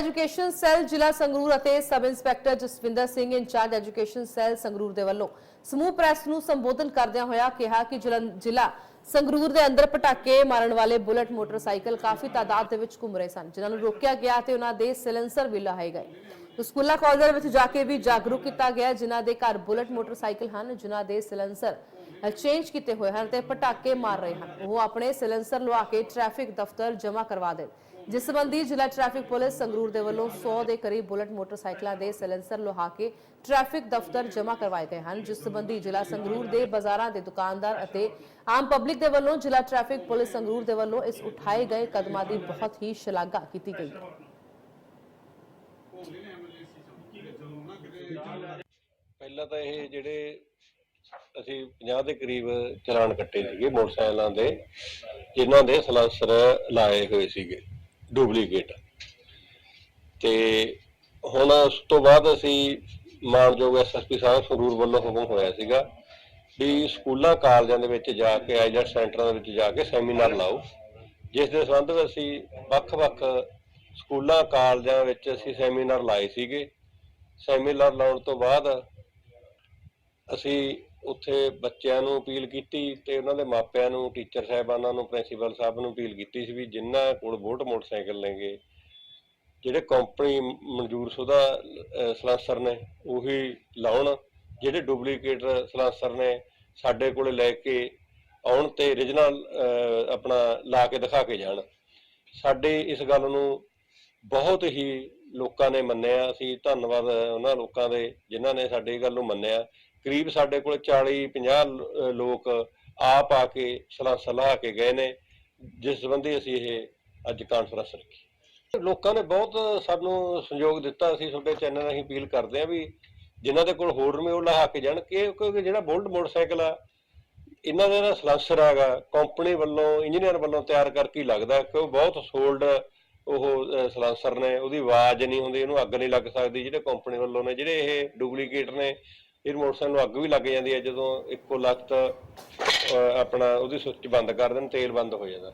Education cell ਜ਼ਿਲ੍ਹਾ ਸੰਗਰੂਰ ਅਤੇ sub inspector Jaswinder Singh incharge education cell Sangrur ਦੇ ਵੱਲੋਂ ਸਮੂਹ ਪ੍ਰੈਸ ਨੂੰ ਸੰਬੋਧਨ ਕਰਦਿਆਂ ਹੋਇਆ ਕਿਹਾ ਕਿ ਜ਼ਿਲ੍ਹਾ- ਸੰਗਰੂਰ ਦੇ ਅੰਦਰ ਪਟਾਕੇ ਮਾਰਨ ਵਾਲੇ ਬੁਲਟ ਮੋਟਰਸਾਈਕਲ ਕਾਫੀ ਤਾਦਾਦ ਦੇ ਵਿੱਚ ਘੁੰਮ ਰਹੇ ਸਨ, ਜਿਨ੍ਹਾਂ ਨੂੰ ਰੋਕਿਆ ਗਿਆ ਤੇ ਉਹਨਾਂ ਦੇ ਸਿਲੈਂਸਰ ਵੀ ਲਹਾਏ ਗਏ। ਸਕੂਲਾਂ, ਕਾਲਜਾਂ ਵਿੱਚ ਜਾ ਕੇ ਵੀ ਜਾਗਰੂਕ ਕੀਤਾ ਗਿਆ, ਜਿਨ੍ਹਾਂ ਦੇ ਘਰ ਬੁਲਟ ਮੋਟਰਸਾਈਕਲ ਹਨ, ਜਿਨ੍ਹਾਂ ਦੇ ਸਿਲੈਂਸਰ ਚੇਂਜ ਕੀਤੇ ਹੋਏ ਹਨ ਤੇ ਪਟਾਕੇ ਮਾਰ ਰਹੇ ਹਨ। ਉਹ ਆਪਣੇ ਸਿਲੈਂਸਰ ਲਵਾ ਕੇ ਟ੍ਰੈਫਿਕ ਦਫ਼ਤਰ ਜਮ੍ਹਾਂ ਕਰਵਾ ਦੇਣ। ਜਿਸ ਸੰਬੰਧੀ ਜ਼ਿਲ੍ਹਾ ਟ੍ਰੈਫਿਕ ਪੁਲਿਸ ਸੰਗਰੂਰ ਦੇ ਵੱਲੋਂ 100 ਦੇ ਕਰੀਬ ਬੁਲਟ ਮੋਟਰਸਾਈਕਲਾਂ ਦੇ ਸਿਲੈਂਸਰ ਲੁਹਾ ਕੇ ਟ੍ਰੈਫਿਕ ਦਫ਼ਤਰ ਜਮ੍ਹਾਂ ਕਰਵਾਏ ਗਏ ਹਨ। ਜਿਸ ਸੰਬੰਧੀ ਜ਼ਿਲ੍ਹਾ ਸੰਗਰੂਰ ਦੇ ਬਾਜ਼ਾਰਾਂ ਦੇ ਦੁਕਾਨਦਾਰ ਅਤੇ ਆਮ ਪਬਲਿਕ ਦੇ ਵੱਲੋਂ ਜ਼ਿਲ੍ਹਾ ਟ੍ਰੈਫਿਕ ਪੁਲਿਸ ਸੰਗਰੂਰ ਦੇ ਵੱਲੋਂ ਇਸ ਉਠਾਏ ਗਏ ਕਦਮਾਂ ਦੀ ਬਹੁਤ ਹੀ ਸ਼ਲਾਘਾ ਕੀਤੀ ਗਈ। ਪਹਿਲਾਂ ਤਾਂ ਇਹ ਜਿਹੜੇ ਅਸੀਂ 50 ਦੇ ਕਰੀਬ ਚਲਾਨ ਕੱਟੇ ਸੀਗੇ ਮੋਟਰਸਾਈਕਲਾਂ ਦੇ, ਜਿਨ੍ਹਾਂ ਦੇ ਸਲਾਂਸਰ ਲਾਏ ਹੋਏ ਸੀਗੇ, ਡੁਪਲੀਕੇਟ। ਤੇ ਹੁਣ ਉਸ ਤੋਂ ਬਾਅਦ ਅਸੀਂ ਮਾਨਯੋਗ ਐਸਐਸਪੀ ਸਾਹਿਬ ਸੰਗਰੂਰ ਵੱਲੋਂ ਹੁਕਮ ਹੋਇਆ ਸੀਗਾ ਵੀ ਸਕੂਲਾਂ, ਕਾਲਜਾਂ ਦੇ ਵਿੱਚ ਜਾ ਕੇ ਆਈਲੈਟ ਸੈਂਟਰਾਂ ਦੇ ਵਿੱਚ ਜਾ ਕੇ ਸੈਮੀਨਾਰ ਲਾਓ, ਜਿਸ ਦੇ ਸੰਬੰਧ ਵਿੱਚ ਅਸੀਂ ਵੱਖ-ਵੱਖ ਸਕੂਲਾਂ, ਕਾਲਜਾਂ ਵਿੱਚ ਅਸੀਂ ਸੈਮੀਨਾਰ ਲਾਏ ਸੀਗੇ। ਸੈਮੀਨਾਰ ਲਾਉਣ ਤੋਂ ਬਾਅਦ ਅਸੀਂ ਉੱਥੇ ਬੱਚਿਆਂ ਨੂੰ ਅਪੀਲ ਕੀਤੀ ਤੇ ਉਹਨਾਂ ਦੇ ਮਾਪਿਆਂ ਨੂੰ ਟੀਚਰ ਸਾਹਿਬਾਨਾਂ ਨੂੰ ਪ੍ਰਿੰਸੀਪਲ ਸਾਹਿਬ ਨੂੰ ਅਪੀਲ ਕੀਤੀ ਸੀ ਵੀ ਜਿਨ੍ਹਾਂ ਕੋਲ ਬੁਲਟ ਮੋਟਰਸਾਈਕਲ ਨੇਗੇ ਜਿਹੜੇ ਕੰਪਨੀ ਮਨਜ਼ੂਰਸ਼ੁਦਾ ਅਹ, ਸਲਾਂਸਰ ਨੇ ਉਹੀ ਲਾਉਣ। ਜਿਹੜੇ ਡੁਪਲੀਕੇਟ ਸਲਾਂਸਰ ਨੇ ਸਾਡੇ ਕੋਲੇ ਲੈ ਕੇ ਆਉਣ ਤੇ origignal ਆਪਣਾ ਲਾ ਕੇ ਦਿਖਾ ਕੇ ਜਾਣ। ਸਾਡੇ ਇਸ ਗੱਲ ਨੂੰ ਬਹੁਤ ਹੀ ਲੋਕਾਂ ਨੇ ਮੰਨਿਆ, ਅਸੀਂ ਧੰਨਵਾਦ ਉਹਨਾਂ ਲੋਕਾਂ ਦੇ ਜਿਨ੍ਹਾਂ ਨੇ ਸਾਡੀ ਗੱਲ ਨੂੰ ਮੰਨਿਆ। ਕਰੀਬ ਸਾਡੇ ਕੋਲ 40 50 ਲੋਕ ਆਪ ਆ ਕੇ ਸਲਾਹ ਸਲਾਹ ਕੇ ਗਏ ਨੇ, ਜਿਸ ਸੰਬੰਧੀ ਅਸੀਂ ਇਹ ਅੱਜ ਕਾਨਫਰੰਸ ਰੱਖੀ। ਲੋਕਾਂ ਨੇ ਬਹੁਤ ਸਾਨੂੰ ਸਹਿਯੋਗ ਦਿੱਤਾ, ਅਸੀਂ ਤੁਹਾਡੇ ਚੈਨਲ ਰਾਹੀਂ ਅਪੀਲ ਕਰਦੇ ਹਾਂ ਵੀ ਜਿਨ੍ਹਾਂ ਦੇ ਕੋਲ ਹੋਰ ਨੇ ਉਹ ਲਹਾ ਕੇ ਜਾਣ, ਕਿ ਕਿਉਂਕਿ ਜਿਹੜਾ ਬੁਲਟ ਮੋਟਰਸਾਈਕਲ ਆ, ਇਹਨਾਂ ਦਾ ਜਿਹੜਾ ਸਲਾਂਸਰ ਹੈਗਾ, ਕੰਪਨੀ ਵੱਲੋਂ, ਇੰਜੀਨੀਅਰ ਵੱਲੋਂ ਤਿਆਰ ਕਰਕੇ ਲੱਗਦਾ ਕਿ ਉਹ ਬਹੁਤ ਸੋਲਡ ਉਹ ਅਹ, ਸਲਾਂਸਰ ਨੇ ਉਹਦੀ ਆਵਾਜ਼ ਨਹੀਂ ਹੁੰਦੀ ਇਹਨੂੰ ਅੱਗ ਨਹੀਂ ਲੱਗ ਸਕਦੀ ਜਿਹੜੇ ਕੰਪਨੀ ਵੱਲੋਂ ਨੇ ਜਿਹੜੇ ਇਹ ਡੁਪਲੀਕੇਟ ਨੇ ਇਹ ਮੋਟਰਸਾਈਕਲ ਨੂੰ ਅੱਗ ਵੀ ਲੱਗ ਜਾਂਦੀ ਹੈ ਜਦੋਂ ਇੱਕੋ ਲਖਤ ਅਹ, ਆਪਣਾ ਉਹਦੀ ਸੁੱਚ ਬੰਦ ਕਰ ਦੇਣ ਤੇਲ ਬੰਦ ਹੋ ਜਾਂਦਾ।